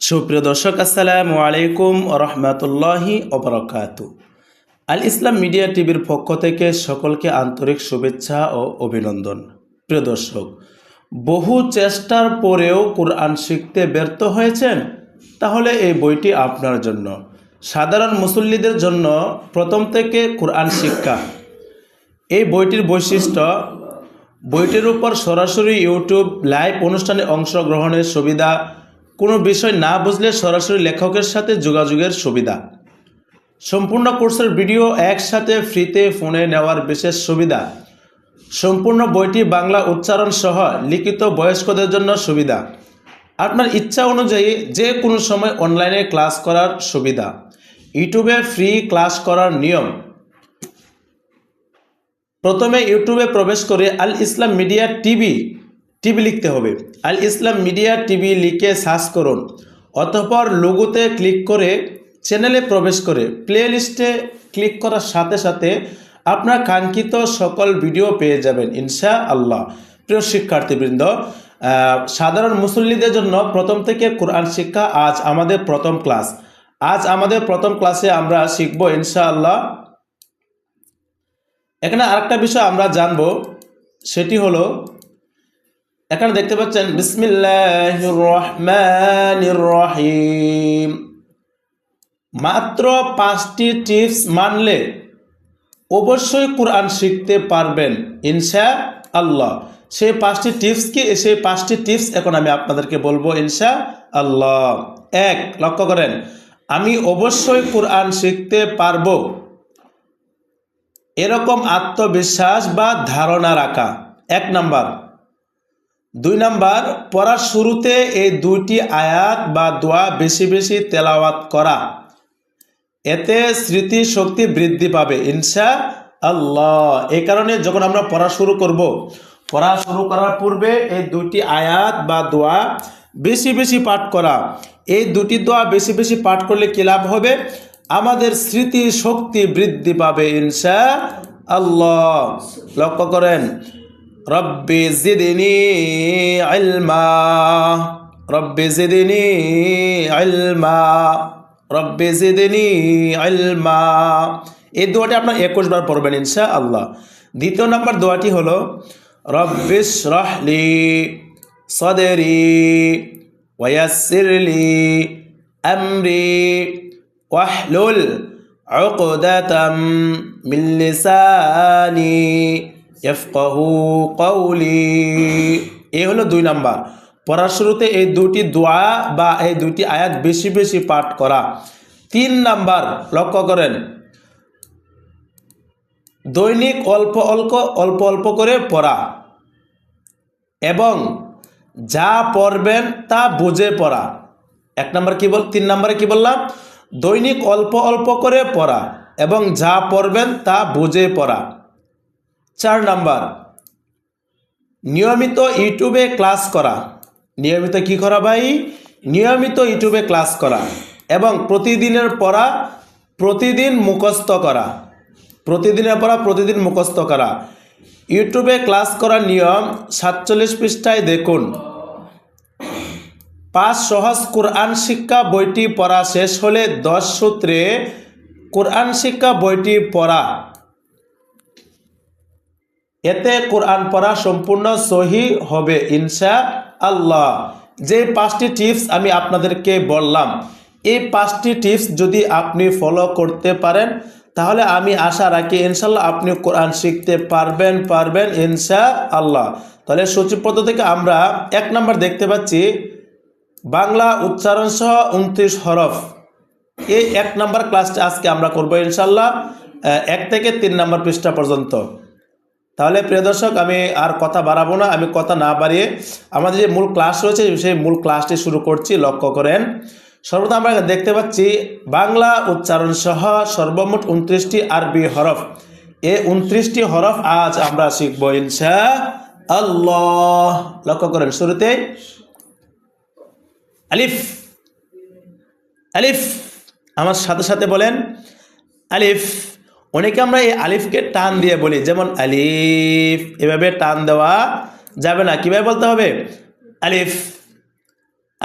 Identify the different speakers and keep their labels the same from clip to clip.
Speaker 1: সুপ্রিয় দর্শক, আসসালামু আলাইকুম রহমতুল্লাহি অবরকাত আল ইসলাম মিডিয়া টিভির পক্ষ থেকে সকলকে আন্তরিক শুভেচ্ছা ও অভিনন্দন। প্রিয় দর্শক, বহু চেষ্টার পরেও কোরআন শিখতে ব্যর্থ হয়েছেন? তাহলে এই বইটি আপনার জন্য। সাধারণ মুসল্লিদের জন্য প্রথম থেকে কোরআন শিক্ষা। এই বইটির বৈশিষ্ট্য, বইটির উপর সরাসরি ইউটিউব লাইভ অনুষ্ঠানে অংশগ্রহণের সুবিধা কোনো বিষয় না বুঝলে সরাসরি লেখকের সাথে যোগাযোগের সুবিধা। সম্পূর্ণ কোর্সের ভিডিও একসাথে ফ্রিতে ফোনে নেওয়ার বিশেষ সুবিধা। সম্পূর্ণ বইটি বাংলা উচ্চারণ সহ লিখিত বয়স্কদের জন্য সুবিধা। আপনার ইচ্ছা অনুযায়ী যে কোনো সময় অনলাইনে ক্লাস করার সুবিধা। ইউটিউবে ফ্রি ক্লাস করার নিয়ম। প্রথমে ইউটিউবে প্রবেশ করে Al Islam media TV TV লিখতে হবে। আল ইসলাম মিডিয়া টিভি লিখে সার্চ করুন, অতঃপর লোগোতে ক্লিক করে চ্যানেলে প্রবেশ করে প্লে লিস্টে ক্লিক করার সাথে সাথে আপনার কাঙ্ক্ষিত সকল ভিডিও পেয়ে যাবেন ইনশা আল্লাহ প্রিয় শিক্ষার্থীবৃন্দ সাধারণ মুসল্লিদের জন্য প্রথম থেকে কোরআন শিক্ষা আজ আমাদের প্রথম ক্লাস। আজ আমাদের প্রথম ক্লাসে আমরা শিখব ইনশা আল্লাহ এখানে আরেকটা বিষয় আমরা জানব, সেটি হলো এখানে দেখতে পাচ্ছেন, বিসমিল্লাহির রহমানির রহিম। মাত্র পাঁচটি টিপস মানলে অবশ্যই কোরআন শিখতে পারবেন, ইনশা আল্লাহ। সেই পাঁচটি টিপস কি? সেই পাঁচটি টিপস এখন আমি আপনাদেরকে বলব, ইনশা আল্লাহ। এক, লক্ষ্য করেন, আমি অবশ্যই কোরআন শিখতে পারব। এরকম আত্মবিশ্বাস বা ধারণা রাখা। এক নাম্বার দুই নাম্বার, পড়ার শুরুতে এই দুইটি আয়াত বা দোয়া বেশি বেশি তেলাওয়াত করা। এতে স্মৃতি শক্তি বৃদ্ধি পাবে, ইনশা আল্লাহ। এই কারণে যখন আমরা পড়া শুরু করব, পড়া শুরু করার পূর্বে এই দুটি আয়াত বা দোয়া বেশি বেশি পাঠ করা। এই দুটি দোয়া বেশি বেশি পাঠ করলে কি লাভ হবে? আমাদের স্মৃতি শক্তি বৃদ্ধি পাবে, ইনশা আল্লাহ। লক্ষ্য করেন রব্বি জিদিনি ইলমা রব্বি জিদিনি ইলমা রব্বি জিদিনি ইলমা এই দোয়াটি আপনার একুশ বার পড়বেন ইনশা আল্লাহ দ্বিতীয় নম্বর দোয়াটি হলো রব্বিশ রহলি সদেরি ওয়াসিরলি আমরি ওয়াহলুল عقدة من لساني এফকাহু কাউলি এ হলো দুই নাম্বার। পড়ার শুরুতে এই দুটি দোয়া বা এই দুটি আয়াত বেশি বেশি পাঠ করা। তিন নাম্বার, লক্ষ্য করেন। দৈনিক অল্প অল্প অল্প অল্প করে পড়া এবং যা পড়বেন তা বুঝে পড়া। এক নাম্বার কী বল, তিন নাম্বারে কি বললাম? দৈনিক অল্প অল্প করে পড়া এবং যা পড়বেন তা বুঝে পড়া। চার নাম্বার। নিয়মিত ইউটিউবে ক্লাস করা। নিয়মিত কি করা ভাই? নিয়মিত ইউটিউবে ক্লাস করা এবং প্রতিদিনের পড়া, প্রতিদিন মুখস্থ করা। প্রতিদিনের পড়া, প্রতিদিন মুখস্থ করা। ইউটিউবে ক্লাস করার নিয়ম সাতচল্লিশ পৃষ্ঠায় দেখুন। পাঁচ সহজ কোরআন শিক্ষা বইটি পড়া শেষ হলে দশ সূত্রে কোরআন শিক্ষা বইটি পড়া। এতে কোরআন পড়া সম্পূর্ণ সহি হবে ইনশা আল্লাহ যে পাঁচটি টিপস আমি আপনাদেরকে বললাম, এই পাঁচটি টিপস যদি আপনি ফলো করতে পারেন, তাহলে আমি আশা রাখি ইনশাল্লাহ আপনি কোরআন শিখতে পারবেন পারবেন ইনশা আল্লাহ তাহলে সূচিপত্র থেকে আমরা এক নম্বর দেখতে পাচ্ছি, বাংলা উচ্চারণ সহ উনত্রিশ হরফ। এই এক নম্বর ক্লাসটা আজকে আমরা করব ইনশাল্লাহ এক থেকে তিন নম্বর পৃষ্ঠা পর্যন্ত। তাহলে প্রিয় দর্শক, আমি আর কথা বাড়াবো না, আমি কথা না বাড়িয়ে আমাদের যে মূল ক্লাস রয়েছে, সেই মূল ক্লাসটি শুরু করছি, লক্ষ্য করেন। সর্বদা আমরা দেখতে পাচ্ছি, বাংলা উচ্চারণ সহ সর্বমোট উনত্রিশটি আরবি হরফ। এ উনত্রিশটি হরফ আজ আমরা শিখব ইনশা আল্লাহ লক্ষ্য করেন শুরুতে আলিফ আলিফ। আমার সাথে সাথে বলেন, আলিফ। অনেকে আমরা এই আলিফকে টান দিয়ে বলি, যেমন আলিফ, এভাবে টান দেওয়া যাবে না। কীভাবে বলতে হবে? আলিফ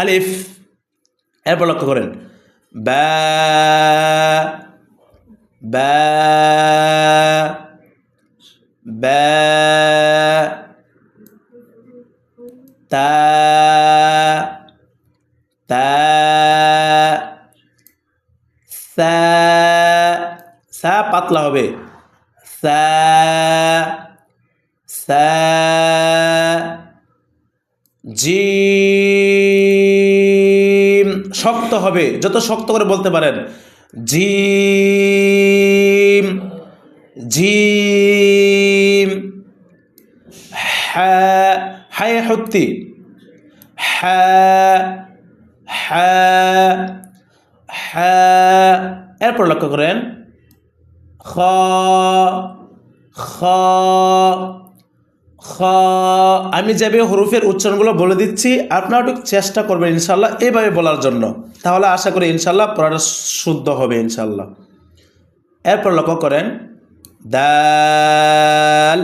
Speaker 1: আলিফ, এরপর লক্ষ্য করেন। ব্যা তা সা সা পাতলা হবে। সা জিম। শক্ত হবে, যত শক্ত করে বলতে পারেন। জিম জিম। হ্যাঁ হায় হত্যি হ্যাঁ হ্যাঁ হ্যাঁ এরপর লক্ষ্য করেন। খ খ খ আমি যেভাবে হরুফের উচ্চারণগুলো বলে দিচ্ছি আপনারা একটু চেষ্টা করবেন ইনশাল্লাহ এইভাবে বলার জন্য। তাহলে আশা করি ইনশাল্লাহ পড়াটা শুদ্ধ হবে ইনশাল্লাহ এরপর লক্ষ্য করেন, দাল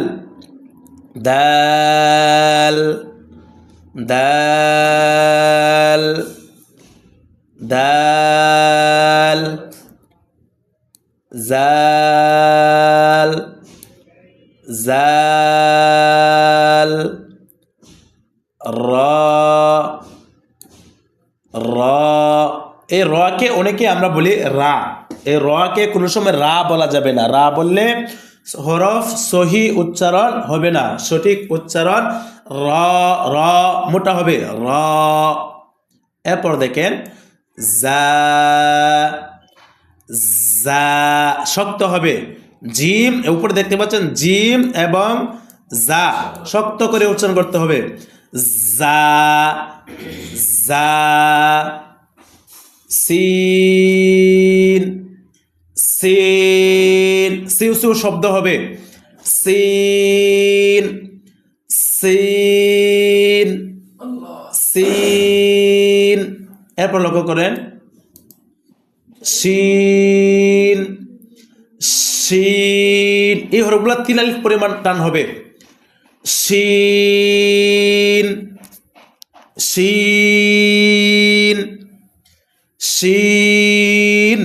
Speaker 1: দাল দাল দাল। জাল জাল, র র। এই রকে অনেকে আমরা বলি রা। এই রকে কোনো সময় রা বলা যাবে না। রা বললে হরফ সহি উচ্চারণ হবে না। সঠিক উচ্চারণ র র, মোটা হবে। র। এরপর দেখেন, জা শক্ত হবে। জিম উপরে দেখতে পাচ্ছেন, জিম এবং জা শক্ত করে উচ্চারণ করতে হবে। জা জা, সিন সিন, সিউ সিউ শব্দ হবে। সিন সিন সিন। এরপর লক্ষ্য করেন। শিন শিন এই হরফগুলো তিন আলিফ পরিমাণ টান হবে শিন শিন শিন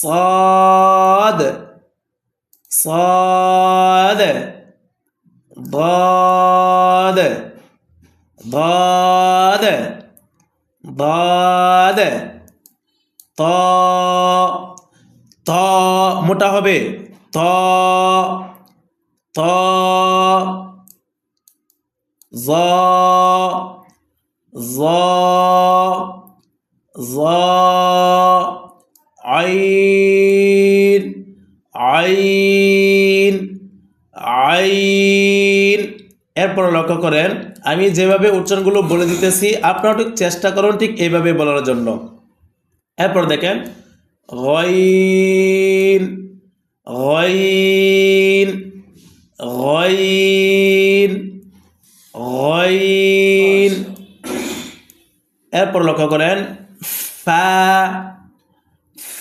Speaker 1: صاد صاد ضاد ضاد ضاد ত ত, মোটা হবে। ত ত, জ জ জ, আইন আইন আইন। এরপর লক্ষ্য করেন, আমি যেভাবে উচ্চারণগুলো বলে দিতেছি আপনারা ঠিক চেষ্টা করুন ঠিক এইভাবে বলার জন্য। এরপর দেখেন গইন গইন গইন গইন এরপর লক্ষ্য করেন ফা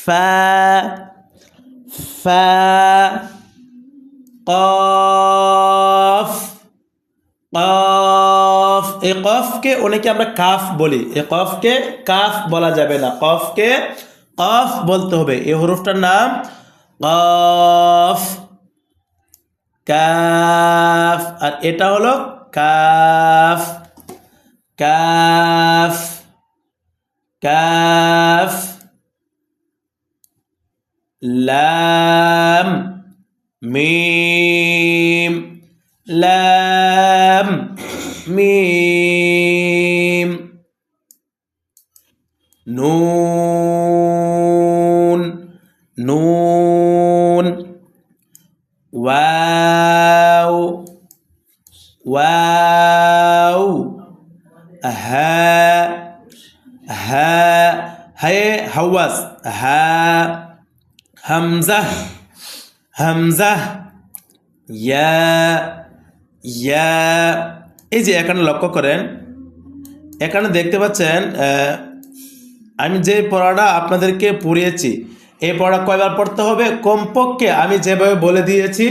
Speaker 1: ফা ফা কফ কফ। কফকে অনেকে আমরা কাফ বলি। এই কফকে কাফ বলা যাবে না। কফকে কফ বলতে হবে। এই হরফটার নাম কফ, কাফ। আর এটা হলো কাফ কাফ কাফ। লাম, মিম লাম, মিম। নুন নুন ওয়াও ওয়াও হা হা হায়ে হাওয়াস হা হামজা হামজা ইয়া ইয়া এই যে এখানে লক্ষ্য করেন, এখানে দেখতে পাচ্ছেন আমি যে পড়াটা আপনাদেরকে পড়িয়েছি এই পড়া কয়বার পড়তে হবে? কমপক্ষে আমি যেভাবে বলে দিয়েছি,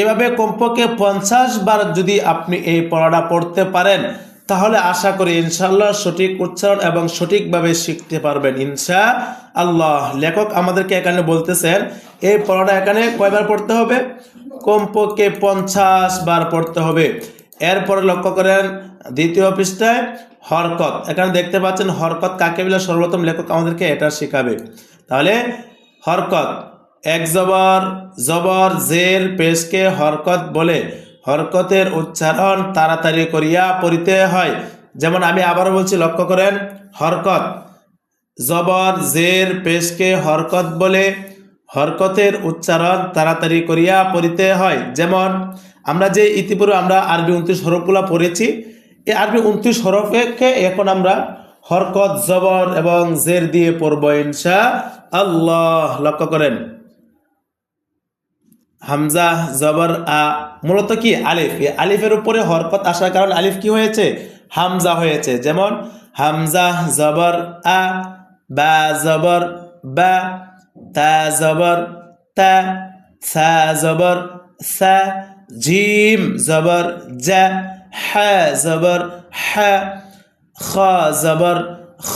Speaker 1: এভাবে কমপক্ষে পঞ্চাশ বার যদি আপনি এই পড়াটা পড়তে পারেন, তাহলে আশা করি ইনশাআল্লাহ সঠিক উচ্চারণ এবং সঠিকভাবে শিখতে পারবেন। ইনশা আল্লাহ লেখক আমাদেরকে এখানে বলতেছেন, এই পড়াটা এখানে কয়বার পড়তে হবে? কমপক্ষে পঞ্চাশ বার পড়তে হবে। এরপরে লক্ষ্য করেন দ্বিতীয় পৃষ্ঠায় হরকত। এখানে দেখতে পাচ্ছেন হরকত কাকে বলে? সর্বপ্রথম লেখক আমাদেরকে এটা শেখাবে। তাহলে হরকত, এক জবর জবর, জের, পেশকে হরকত বলে। হরকতের উচ্চারণ তাড়াতাড়ি করিয়া পড়িতে হয়। যেমন আমি আবারও বলছি, লক্ষ্য করেন, হরকত, জবর, জের, পেশকে হরকত বলে। হরকতের উচ্চারণ তাড়াতাড়ি করিয়া পড়িতে হয়। যেমন আমরা যে ইতিপূর্বে আমরা আরবি উনত্রিশ হরফগুলো পড়েছি এই আরবি উনত্রিশ হরফকে এখন আমরা হরকত, জবর এবং জের দিয়ে পড়ব ইনশা আল্লাহ। লক্ষ্য করেন। হামজা, জবর, আ মূলত কি? আলিফ। এই আলিফের উপরে হরকত আসার কারণে আলিফ কি হয়েছে? হামজা হয়েছে। যেমন, হামজা, জবর, আ, বা, জবর, বা, তা, জবর, তা, সা, জবর, সা, জিম, জবর, জা হা জবর হা খ জবর, খ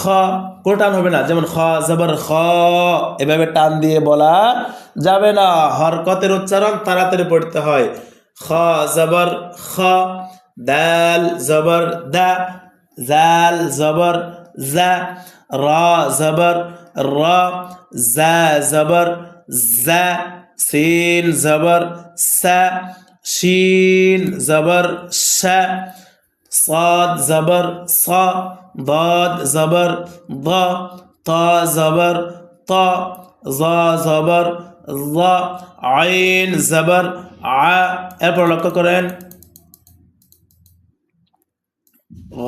Speaker 1: কোনো টান হবে না। যেমন খ জবর, খ এভাবে টান দিয়ে বলা যাবে না। হরকতের উচ্চারণ তাড়াতাড়ি পড়তে হয়। খ জবর, খ দাল জবর, দা জাল জবর, জা র জবর, র জা জবর, জা সিন জবর, সা শিন জবর صاد زبر صا ضاد زبر ضا طا زبر طا ظا زبر ظا عين زبر ع এরপর লক্ষ্য করেন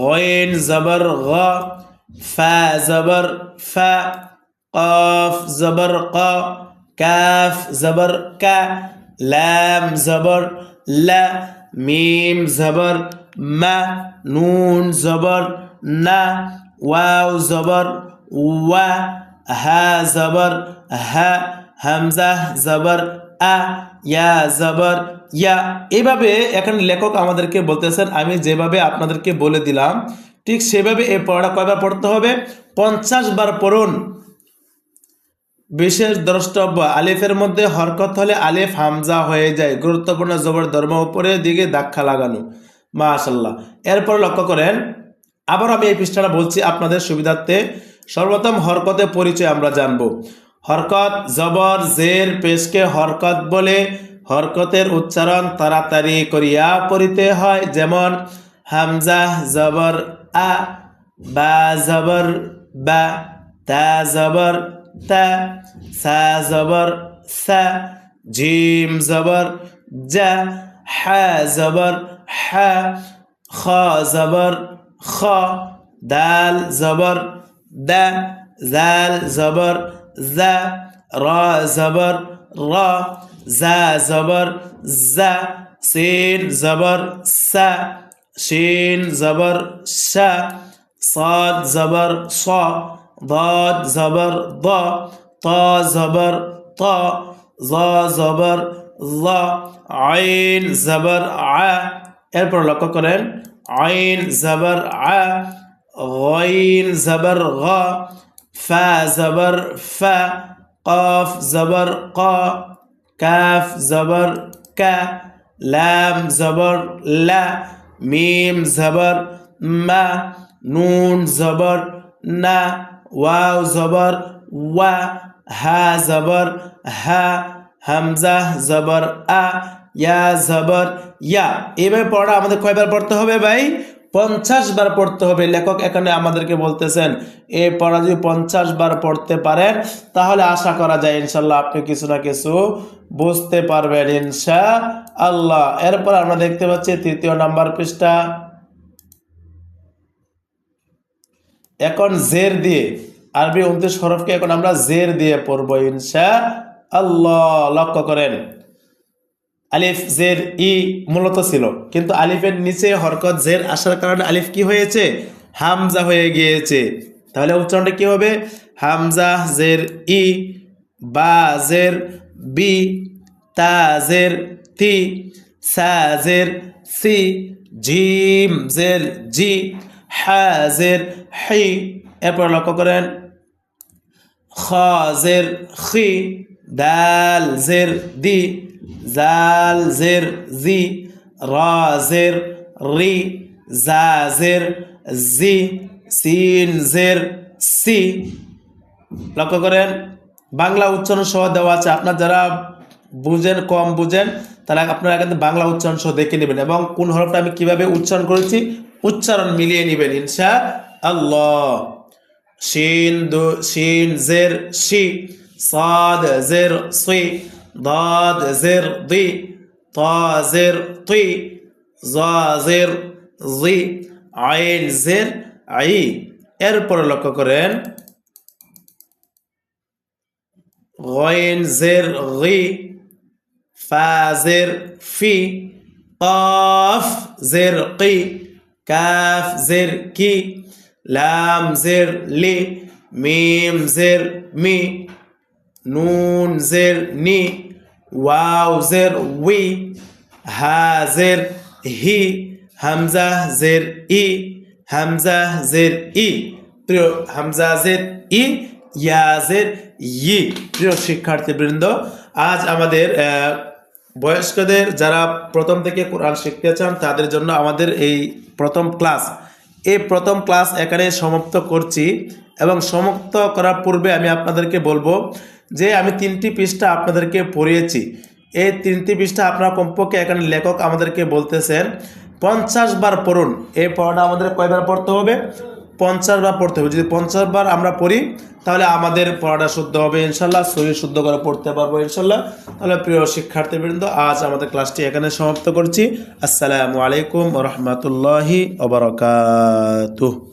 Speaker 1: غين زبر غا فا زبر فا قاف زبر قا كاف زبر كا لام زبر لا মিম জবর মা নুন জবর না ওয়াও জবর ওয়া হা জবর হা হামজা জবর আ ইয়া জবর ইয়া এভাবে এখন লেখক আমাদেরকে বলতেছেন, আমি যেভাবে আপনাদেরকে বলে দিলাম, ঠিক সেভাবে এই পড়াটা কয়বার পড়তে হবে? পঞ্চাশ বার পড়ুন। বিশেষ দ্রষ্টব্য, আলিফের মধ্যে হরকত হলে আলিফ হামজা হয়ে যায়। গুরুত্বপূর্ণ জবর ধর্ম উপরের দিকে দাক্ষা লাগানো। মাশাল্লাহ এরপর লক্ষ্য করেন, আবার আমি এই পৃষ্ঠাটা বলছি আপনাদের সুবিধার্থে। সর্বপ্রথম হরকতে পরিচয় আমরা জানব। হরকত, জবর, জের, পেশকে হরকত বলে হরকতের উচ্চারণ তাড়াতাড়ি করিয়া পড়িতে হয়। যেমন, হামজা, জবর, আ, বা, জবর, বা, তা, জবর ت سا زبر س جيم زبر ج ح زبر ح خا زبر خا دال زبر د زال زبر ز را زبر را ز زبر ز سين زبر س شين زبر ش صاد زبر صا ضاد زبر ضا طا زبر طا ظا زبر ظا عين زبر ع এরপর লক্ষ্য করেন আইন জবর আ غين زبر غا فا زبر فا قاف زبر قا كاف زبر كا لام زبر لا ميم زبر ما নুন জবর না ওয়াও জবর, ওয়া, হা জবর, হা, হামজা জবর, আ, ইয়া জবর, ইয়া। এভাবে পড়া আমাদের কয়বার পড়তে হবে ভাই? পঞ্চাশ বার পড়তে হবে। লেখক এখানে আমাদেরকে বলতেছেন, এ পড়া যদি পঞ্চাশ বার পড়তে পারেন, তাহলে আশা করা যায় ইনশাল্লাহ আপনি কিছু না কিছু বুঝতে পারবেন ইনশা আল্লাহ। এরপর আমরা দেখতে পাচ্ছি তৃতীয় নাম্বার পৃষ্ঠা। এখন জের দিয়ে, আরবি উনত্রিশ হরফকে এখন আমরা জের দিয়ে পড়ব ইনশা আল্লাহ লক্ষ্য করেন, আলিফ, জের, ই মূলত ছিল, কিন্তু আলিফের নিচে হরকত জের আসার কারণে আলিফ কি হয়েছে? হামজা হয়ে গিয়েছে। তাহলে উচ্চারণটা কি হবে? হামজা, জের, ই, বা, জের, বি, তা, জের, তি, সা, জের, সি, জিম, জের, জি হ্যাঁ জের হি। এরপর লক্ষ্য করেন খ জের খি, দাল জের দি, জাল জের জি রা জের রি জা জের জি, সিন জের সি। লক্ষ্য করেন, বাংলা উচ্চারণ সহ দেওয়া আছে। আপনার যারা বুঝেন, কম বুঝেন তাহলে আপনারা কিন্তু বাংলা উচ্চারণ সহ দেখে নেবেন এবং কোন হরফটা আমি কীভাবে উচ্চারণ করেছি? উচ্চারণ মিলিয়ে নেবেন ইনশা আল্লাহ শিন দু, শিন জের শি, সাদ জের সি, দাদ জের দি, তা জের তি জের জি, আইন জের আই। এরপরে লক্ষ্য করেন, গয়েন জের গি ফাজের ফি, কফ জের কি, কাফ জের কি, লাম জের লি, মিম জের মি, নুন জের নি, ওয়াও জের উই হা জের হি, হামজা জের ই, হামজা জের ই, প্রিয় হামজা জের ই ইয়াজের ই। প্রিয় শিক্ষার্থীবৃন্দ, আজ আমাদের বয়স্কদের যারা প্রথম থেকে কোরআন শিখতে চান, তাদের জন্য আমাদের এই প্রথম ক্লাস। এই প্রথম ক্লাস এখানে সমাপ্ত করছি এবং সমাপ্ত করার পূর্বে আমি আপনাদেরকে বলব যে আমি তিনটি পৃষ্ঠা আপনাদেরকে পড়িয়েছি। এই তিনটি পৃষ্ঠা আপনার কমপক্ষে এখানে লেখক আমাদেরকে বলতেছেন, পঞ্চাশ বার পড়ুন। এই পড়াটা আমাদের কয়বার পড়তে হবে? পঞ্চাশ বার পড়তে হবে। যদি পঞ্চাশ বার আমরা পড়ি, তাহলে আমাদের পড়াটা শুদ্ধ হবে ইনশাল্লাহ, শরীর শুদ্ধ করে পড়তে পারব ইনশাল্লাহ। তাহলে প্রিয় শিক্ষার্থীবৃন্দ, আজ আমাদের ক্লাসটি এখানে সমাপ্ত করছি। আসসালামু আলাইকুম রহমতুল্লাহি ওবরকাতুহ